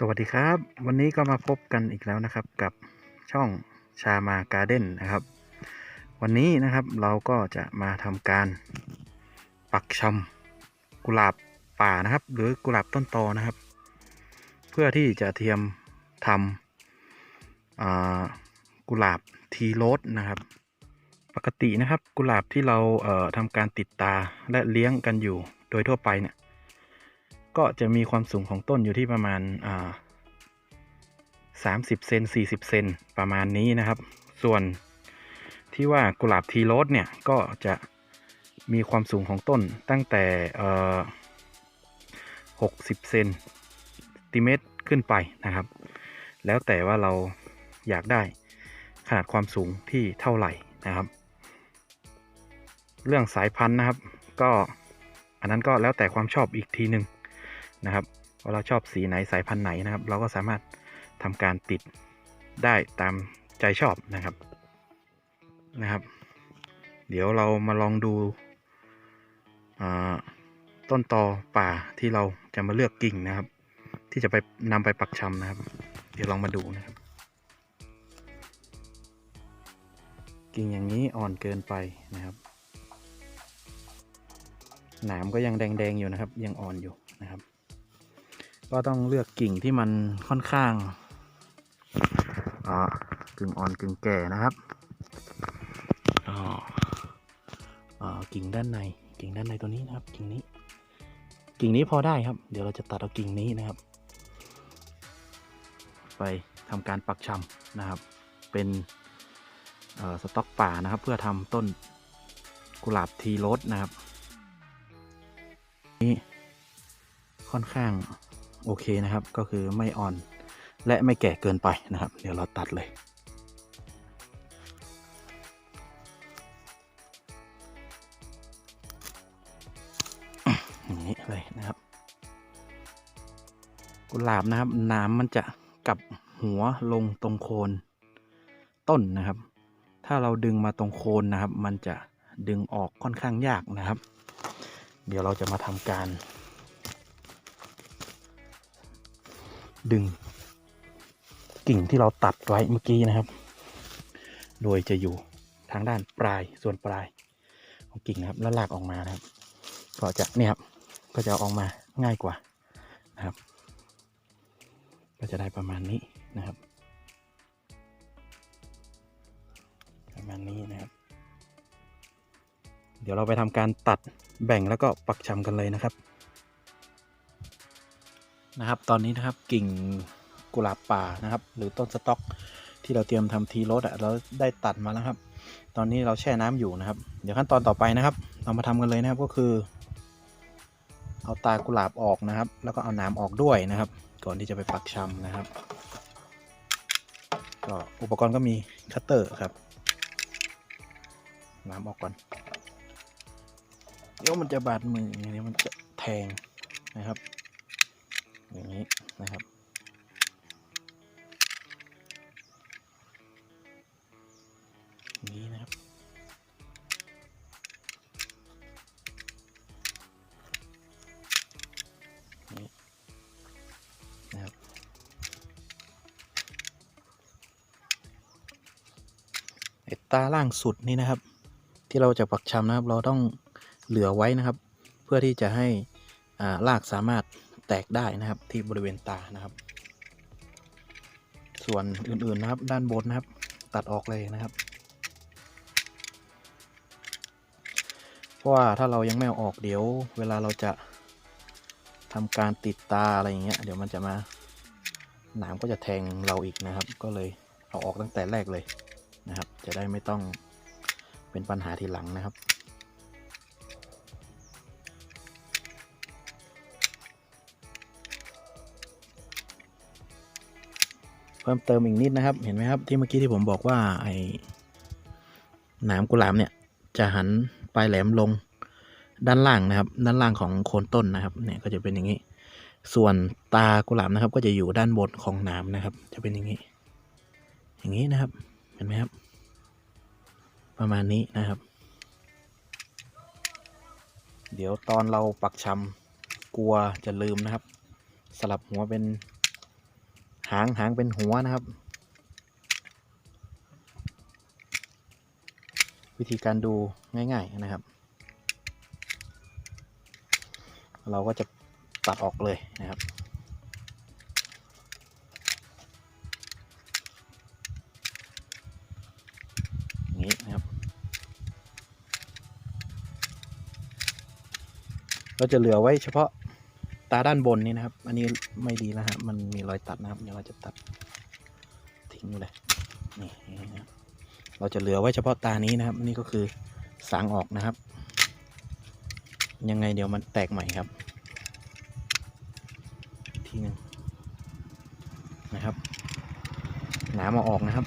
สวัสดีครับ วันนี้ก็มาพบกันอีกแล้วนะครับกับช่องชามาการ์เด้นนะครับ วันนี้นะครับเราก็จะมาทำการปักชำกุหลาบป่านะครับ หรือกุหลาบต้นตอนะครับ เพื่อที่จะเทียมทำกุหลาบทีโรสนะครับ ปกตินะครับกุหลาบที่เราทำการติดตาและเลี้ยงกันอยู่โดยทั่วไปเนี่ย ก็จะมีความสูงของต้นอยู่ที่ประมาณสามสิบเซนสี่สิบเซนประมาณนี้นะครับ ส่วนที่ว่ากุหลาบทีโรสเนี่ยก็จะมีความสูงของต้นตั้งแต่หกสิบเซนติเมตรขึ้นไปนะครับ แล้วแต่ว่าเราอยากได้ขนาดความสูงที่เท่าไหร่นะครับ เรื่องสายพันธุ์นะครับ ก็อันนั้นก็แล้วแต่ความชอบอีกทีหนึ่ง นะครับว่าเราชอบสีไหนสายพันธุ์ไหนนะครับ เราก็สามารถทำการติดได้ตามใจชอบนะครับนะครับ เดี๋ยวเรามาลองดูต้นตอป่าที่เราจะมาเลือกกิ่งนะครับ ที่จะไปนำไปปักชำนะครับ เดี๋ยวลองมาดูนะครับ กิ่งอย่างนี้อ่อนเกินไปนะครับ หนามก็ยังแดงๆอยู่นะครับ ยังอ่อนอยู่นะครับ ก็ต้องเลือกกิ่งที่มันค่อนข้างอ่ากึ่งอ่อนกึ่งแก่นะครับอ่ากิ่งด้านในกิ่งด้านในตัวนี้นะครับ กิ่งนี้ กิ่งนี้พอได้ครับ เดี๋ยวเราจะตัดเอากิ่งนี้นะครับ ไปทำการปักชำนะครับ เป็นสต็อกป่านะครับ เพื่อทำต้นกุหลาบทีโรสนะครับ นี่ค่อนข้าง โอเคนะครับ ก็คือไม่อ่อนและไม่แก่เกินไปนะครับ เดี๋ยวเราตัดเลย อย่างนี้เลยนะครับ กุหลาบนะครับน้ำมันจะกลับหัวลงตรงโคนต้นนะครับ ถ้าเราดึงมาตรงโคนนะครับ มันจะดึงออกค่อนข้างยากนะครับ เดี๋ยวเราจะมาทำการ ดึง กิ่งที่เราตัดไว้เมื่อกี้นะครับ โดยจะอยู่ทางด้านปลายส่วนปลายของกิ่งนะครับ แล้วลากออกมานะครับ ก็จะเนี่ยครับก็จะเอาออกมาง่ายกว่านะครับ ก็จะได้ประมาณนี้นะครับ ประมาณนี้นะครับ เดี๋ยวเราไปทำการตัดแบ่งแล้วก็ปักชำกันเลยนะครับ นะครับ ตอนนี้นะครับกิ่งกุหลาบป่านะครับ หรือต้นสต๊อกที่เราเตรียมทำทีรถอะเราได้ตัดมาแล้วครับ ตอนนี้เราแช่น้ำอยู่นะครับ เดี๋ยวขั้นตอนต่อไปนะครับ เรามาทำกันเลยนะครับก็คือ เอาตากุหลาบออกนะครับ แล้วก็เอาน้ำออกด้วยนะครับ ก่อนที่จะไปปักชำนะครับ ก็อุปกรณ์ก็มีคัตเตอร์ครับ น้ำออกก่อนเดี๋ยวมันจะบาดมืออย่างนี้มันจะแทงนะครับ อย่างนี้นะครับอย่างนี้นะครับ นี่นะครับไอ้ตาล่างสุดนี่นะครับ ที่เราจะปักชำนะครับ เราต้องเหลือไว้นะครับ เพื่อที่จะให้อ่ารากสามารถ แตกได้นะครับที่บริเวณตานะครับ ส่วนอื่นๆนะครับ ด้านบนนะครับ ตัดออกเลยนะครับ เพราะว่าถ้าเรายังไม่เอาออกเดี๋ยว เวลาเราจะทำการติดตาอะไรอย่างเงี้ยเดี๋ยวมันจะมาหนามก็จะแทงเราอีกนะครับ ก็เลยเอาออกตั้งแต่แรกเลยนะครับ จะได้ไม่ต้องเป็นปัญหาทีหลังนะครับ พิ่มเติมอีกนิดนะครับ เห็นไหมครับที่เมื่อกี้ที่ผมบอกว่าไอ้หนามกุหลาบเนี่ย จะหันปลายแหลมลงด้านล่างนะครับ ด้านล่างของโคนต้นนะครับ เนี่ยก็จะเป็นอย่างนี้ ส่วนตากุหลาบนะครับ ก็จะอยู่ด้านบนของหนามนะครับ จะเป็นอย่างนี้ อย่างนี้นะครับ เห็นไหมครับ ประมาณนี้นะครับ เดี๋ยวตอนเราปักชำกลัวจะลืมนะครับ สลับหัวเป็น หางหางเป็นหัวนะครับ วิธีการดูง่าย ๆนะครับ เราก็จะตัดออกเลยนะครับอย่างนี้นะครับเราจะเหลือไว้เฉพาะ ตาด้านบนนี้นะครับ อันนี้ไม่ดีแล้วฮะ มันมีรอยตัดนะครับ เดี๋ยวเราจะตัดทิ้งเลย นี่นะครับเราจะเหลือไว้เฉพาะตานี้นะครับนี่ก็คือสางออกนะครับ ยังไงเดี๋ยวมันแตกใหม่ครับ ทีหนึ่งนะครับ หนามอาออกนะครับ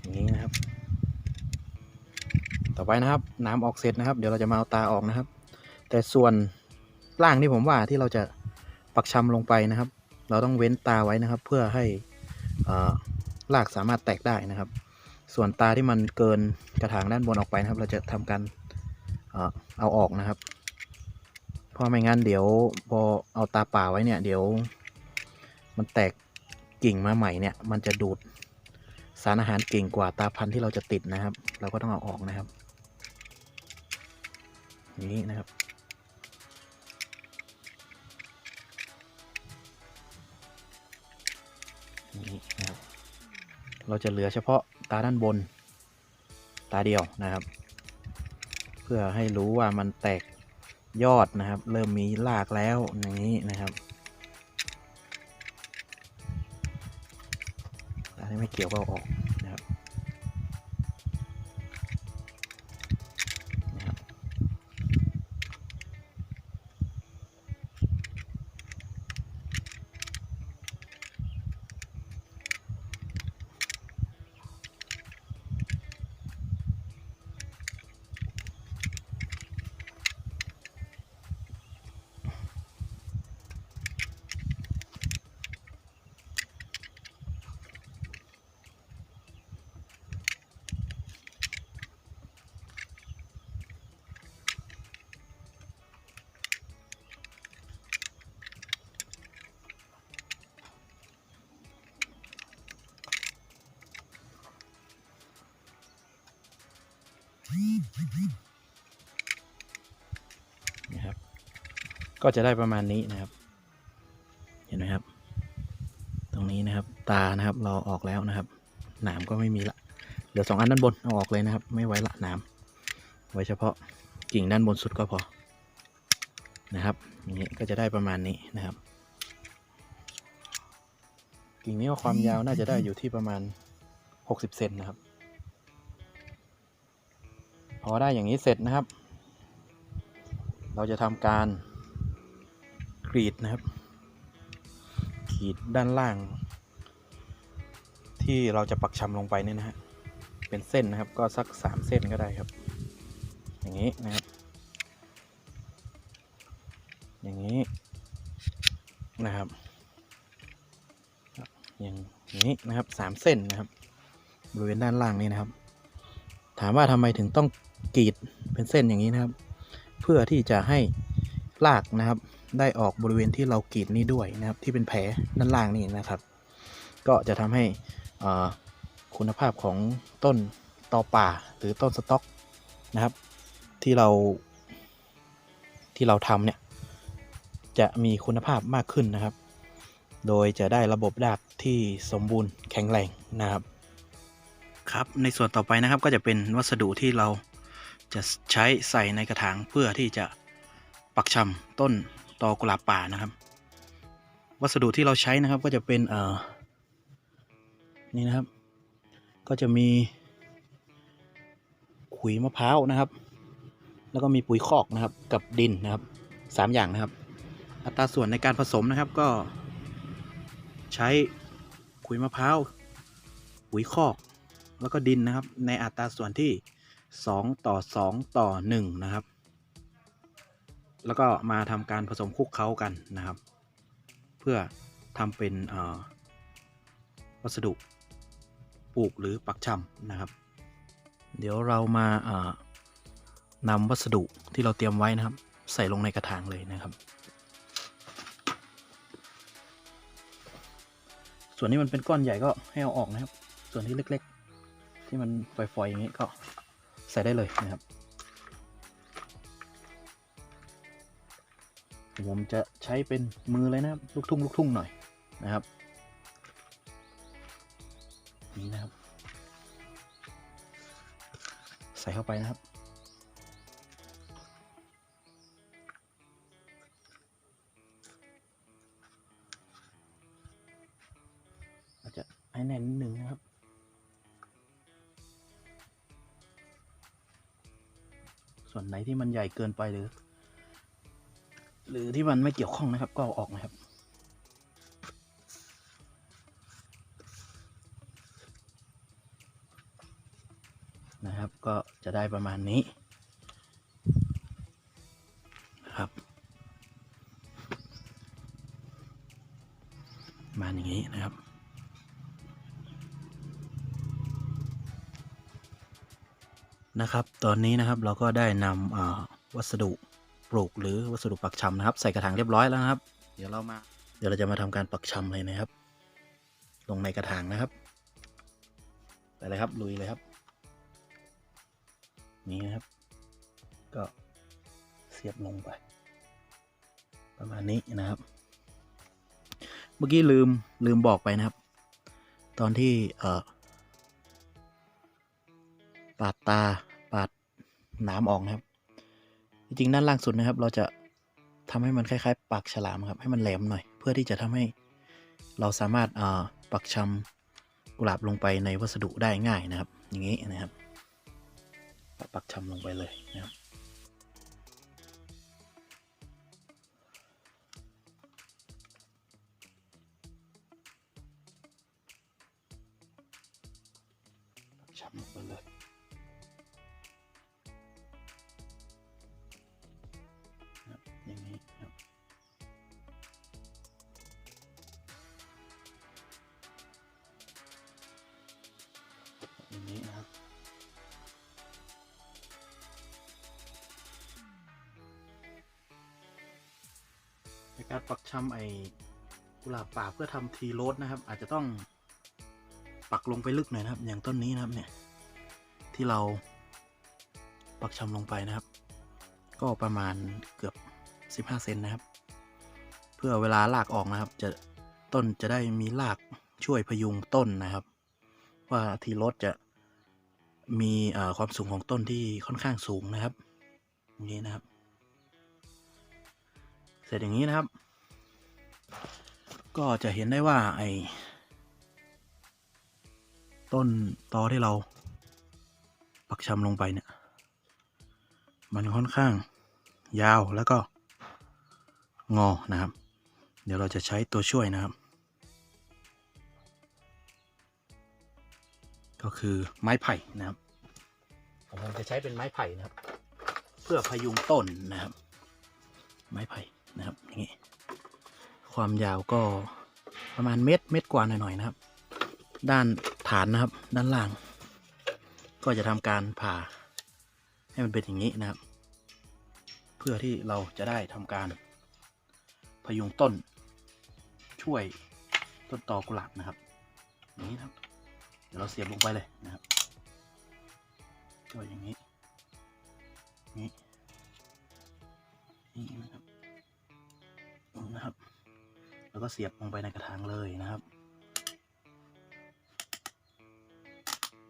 อย่างนี้นะครับ ต่อไปนะครับน้ำออกเสร็จนะครับ เดี๋ยวเราจะมาเอาตาออกนะครับ แต่ส่วนล่างที่ผมว่าที่เราจะปักชำลงไปนะครับ เราต้องเว้นตาไว้นะครับ เพื่อให้รากสามารถแตกได้นะครับ ส่วนตาที่มันเกินกระถางด้านบนออกไปนะครับ เราจะทำการเอาออกนะครับ เพราะไม่งั้นเดี๋ยวพอเอาตาป่าไว้เนี่ย เดี๋ยวมันแตกกิ่งมาใหม่เนี่ย มันจะดูดสารอาหารเก่งกว่าตาพันธุ์ที่เราจะติดนะครับ เราก็ต้องเอาออกนะครับ อย่างนี้นะครับ นี่นะครับ เราจะเหลือเฉพาะตาด้านบน ตาเดียวนะครับ เพื่อให้รู้ว่ามันแตกยอดนะครับ เริ่มมีรากแล้วอย่างนี้นะครับตาที่ไม่เกี่ยวก็ออก ก็จะได้ประมาณนี้นะครับ เห็นไหมครับ ตรงนี้นะครับ ตานะครับ เราออกแล้วนะครับ หนามก็ไม่มีละเหลือสองอันด้านบนเอาออกเลยนะครับ ไม่ไว้ละหนามไว้เฉพาะกิ่งด้านบนสุดก็พอ นะครับอย่างนี้ก็จะได้ประมาณนี้นะครับ กิ่งนี้ก็ความยาวน่าจะได้อยู่ที่ประมาณ 60เซนนะครับ พอได้อย่างนี้เสร็จนะครับ เราจะทำการ กรีดนะครับ ขีดด้านล่าง ที่เราจะปักชำลงไปเนี่ยนะฮะเป็นเส้นนะครับก็สักสามเส้นก็ได้ครับ อย่างนี้นะครับ อย่างนี้นะครับอย่างนี้นะครับสามเส้นนะครับบริเวณด้านล่างนี้นะครับ ถามว่าทำไมถึงต้องกรีดเป็นเส้นอย่างนี้นะครับ เพื่อที่จะให้รากนะครับ ได้ออกบริเวณที่เรากรีดนี้ด้วยนะครับ ที่เป็นแผลด้านล่างนี่นะครับ ก็จะทำให้คุณภาพของต้นตอป่าหรือต้นสต๊อกนะครับ ที่เราที่เราทำเนี่ยจะมีคุณภาพมากขึ้นนะครับ โดยจะได้ระบบรากที่สมบูรณ์แข็งแรงนะครับ ครับ ในส่วนต่อไปนะครับก็จะเป็นวัสดุที่เราจะใช้ใส่ในกระถางเพื่อที่จะปักชำต้น ตอกุหลาบป่านะครับ วัสดุที่เราใช้นะครับก็จะเป็นเอ่อนี่นะครับ ก็จะมีขุยมะพร้าวนะครับ แล้วก็มีปุ๋ยคอกนะครับกับดินนะครับสามอย่างนะครับ อัตราส่วนในการผสมนะครับก็ใช้ขุยมะพร้าวปุ๋ยคอก แล้วก็ดินนะครับ ในอัตราส่วนที่ 2 ต่อ 2 ต่อ 1 นะครับ แล้วก็มาทำการผสมคลุกเคล้ากันนะครับ เพื่อทำเป็นวัสดุปลูกหรือปักชำนะครับ เดี๋ยวเรามานำวัสดุที่เราเตรียมไว้นะครับ ใส่ลงในกระถางเลยนะครับ ส่วนนี้มันเป็นก้อนใหญ่ก็ให้เอาออกนะครับ ส่วนที่เล็ก ๆ ที่มันฝอยๆอย่างนี้ก็ใส่ได้เลยนะครับ ผมจะใช้เป็นมือเลยนะครับลูกทุ่งลูกทุ่งหน่อยนะครับนี่นะครับ ใส่เข้าไปนะครับอาจจะให้แน่นนิดนึงนะครับส่วนไหนที่มันใหญ่เกินไปหรือ หรือที่มันไม่เกี่ยวข้องนะครับ ก็เอาออกนะครับ นะครับก็จะได้ประมาณนี้ครับมาอย่างนี้นะครับนะครับ ตอนนี้นะครับเราก็ได้นำวัสดุ ปลูกหรือวัสดุปักชำนะครับ ใส่กระถางเรียบร้อยแล้วนะครับ เดี๋ยวเรามา เดี๋ยวเราจะมาทำการปักชำเลยนะครับ ลงในกระถางนะครับไปเลยครับลุยเลยครับ นี่นะครับ ก็เสียบลงไป ประมาณนี้นะครับ เมื่อกี้ลืมลืมบอกไปนะครับ ตอนที่เอ่อปาดตาปาดน้ำออกนะครับ จริงๆด้านล่างสุดนะครับ เราจะทำให้มันคล้ายๆ ปากฉลามครับ ให้มันแหลมหน่อย เพื่อที่จะทำให้เราสามารถอ่าปักชำกุหลาบลงไปในวัสดุได้ง่ายนะครับ อย่างนี้นะครับ ปักชำลงไปเลยนะครับ การปักชำไอกุหลาบป่าเพื่อทำทีโรสนะครับ อาจจะต้องปักลงไปลึกหน่อยนะครับ อย่างต้นนี้นะครับเนี่ยที่เราปักชำลงไปนะครับ ก็ประมาณเกือบ 15 เซนนะครับ เพื่อเวลาลากออกนะครับ จะต้นจะได้มีรากช่วยพยุงต้นนะครับ ว่าทีรถจะมีเอ่อความสูงของต้นที่ค่อนข้างสูงนะครับอย่างนี้นะครับ ร็จอย่างนี้นะครับ ก็จะเห็นได้ว่าไอ้ต้นตอที่เรา ปักชำลงไปเนี่ย มันค่อนข้างยาวแล้วก็งอนะครับ เดี๋ยวเราจะใช้ตัวช่วยนะครับ ก็คือไม้ไผ่นะครับ ผมจะใช้เป็นไม้ไผ่นะครับ เพื่อพยุงต้นนะครับ ไม้ไผ่ นะครับอย่างนี้ความยาวก็ประมาณเมตรเมตรกว่าหน่อยๆนะครับ ด้านฐานนะครับ ด้านล่าง ก็จะทำการผ่าให้มันเป็นอย่างนี้นะครับ เพื่อที่เราจะได้ทำการพยุงต้น ช่วยต้นตอกุหลาบนะครับอย่างนี้นะครับเดี๋ยวเราเสียบลงไปเลยนะครับก็อย่างนี้นี่นี่นะครับ แล้วก็เสียบลงไปในกระถางเลยนะครับ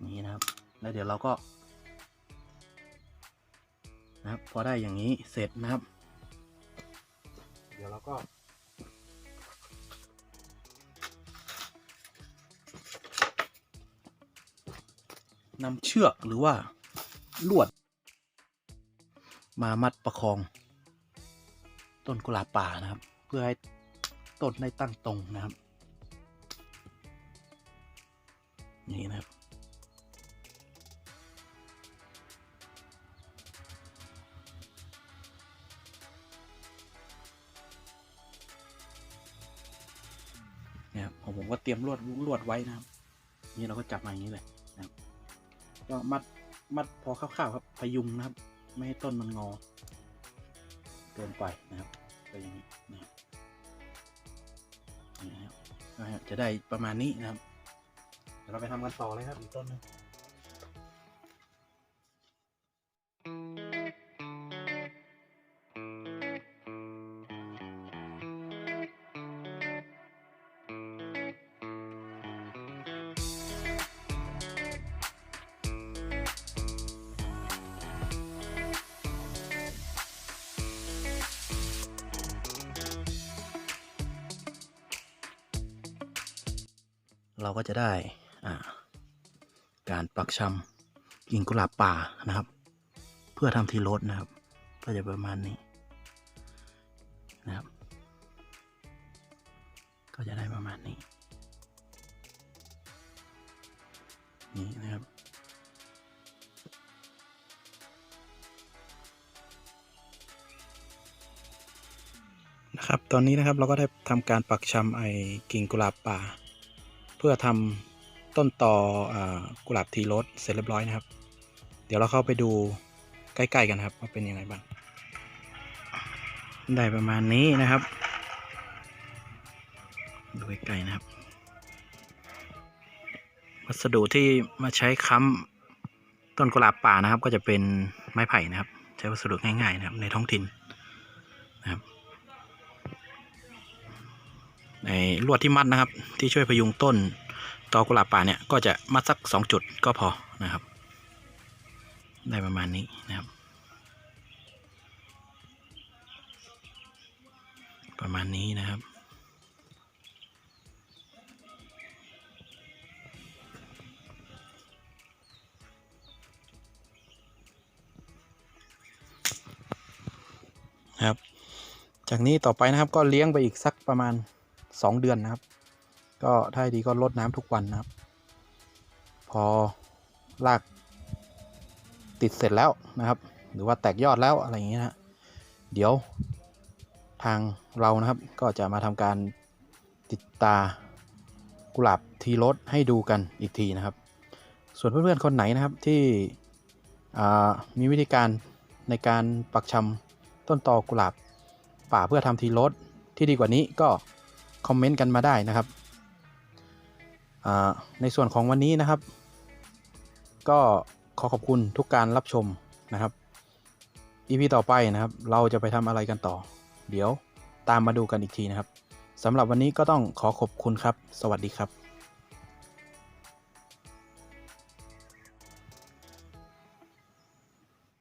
นี้นะครับ แล้วเดี๋ยวเราก็ นะครับ พอได้อย่างนี้เสร็จนะครับ เดี๋ยวเราก็นำเชือกหรือว่าลวด มามัดประคอง ต้นกุหลาบป่านะครับ เพื่อให้ ต้นได้ตั้งตรงนะครับอย่างนี้นะครับ เนี่ยครับของผมก็เตรียมลวดลวดไว้นะครับ นี่เราก็จับมาอย่างนี้เลยนะครับก็มัดมัดพอคร่าวๆครับพยุงนะครับ ไม่ให้ต้นมันงอ เกินไปนะครับก็อย่างนี้นะครับ นะฮะจะได้ประมาณนี้นะครับเดี๋ยวเราไปทำกันต่อเลยครับอีกต้นหนึง เราก็จะได้การปักชำกิ่งกุหลาบป่านะครับ เพื่อทำทีรถนะครับ ก็จะประมาณนี้นะครับ ก็จะได้ประมาณนี้ นี่นะครับนะครับ ตอนนี้นะครับเราก็ได้ทำการปักชำไอ้กิ่งกุหลาบป่า พื่อทำต้นต่ออกุหลาบทีรสเสร็จเรียบร้อยนะครับ เดี๋ยวเราเข้าไปดูใกล้ๆกันครับว่าเป็นยังไงบ้างได้ประมาณนี้นะครับ ดูใกล้ๆนะครับ วัสดุที่มาใช้ค้ำต้นกุหลาบป่านะครับ ก็จะเป็นไม้ไผ่นะครับ ใช้วัสดุง่ายๆนะครับ ในท้องถิ่นนะครับ ในลวดที่มัดนะครับ ที่ช่วยพยุงต้นตอกุหลาบป่าเนี่ยก็จะมัดสักสองจุดก็พอนะครับ ได้ประมาณนี้นะครับ ประมาณนี้นะครับครับ จากนี้ต่อไปนะครับก็เลี้ยงไปอีกสักประมาณ 2 เดือนนะครับ ก็ถ้าดีก็ลดน้ำทุกวันนะครับ พอรากติดเสร็จแล้วนะครับ หรือว่าแตกยอดแล้วอะไรอย่างเงี้ยนะเดี๋ยวทางเรานะครับก็จะมาทำการติดตากุหลาบทีรสให้ดูกันอีกทีนะครับ ส่วนเพื่อนๆคนไหนนะครับที่มีวิธีการในการปักชำต้นตอกุหลาบป่าเพื่อทำทีรสที่ดีกว่านี้ก็ คอมเมนต์กันมาได้นะครับอ่าในส่วนของวันนี้นะครับ ก็ขอขอบคุณทุกการรับชมนะครับ EP ต่อไปนะครับ เราจะไปทำอะไรกันต่อ เดี๋ยวตามมาดูกันอีกทีนะครับสำหรับวันนี้ก็ต้องขอขอบคุณครับ สวัสดีครับ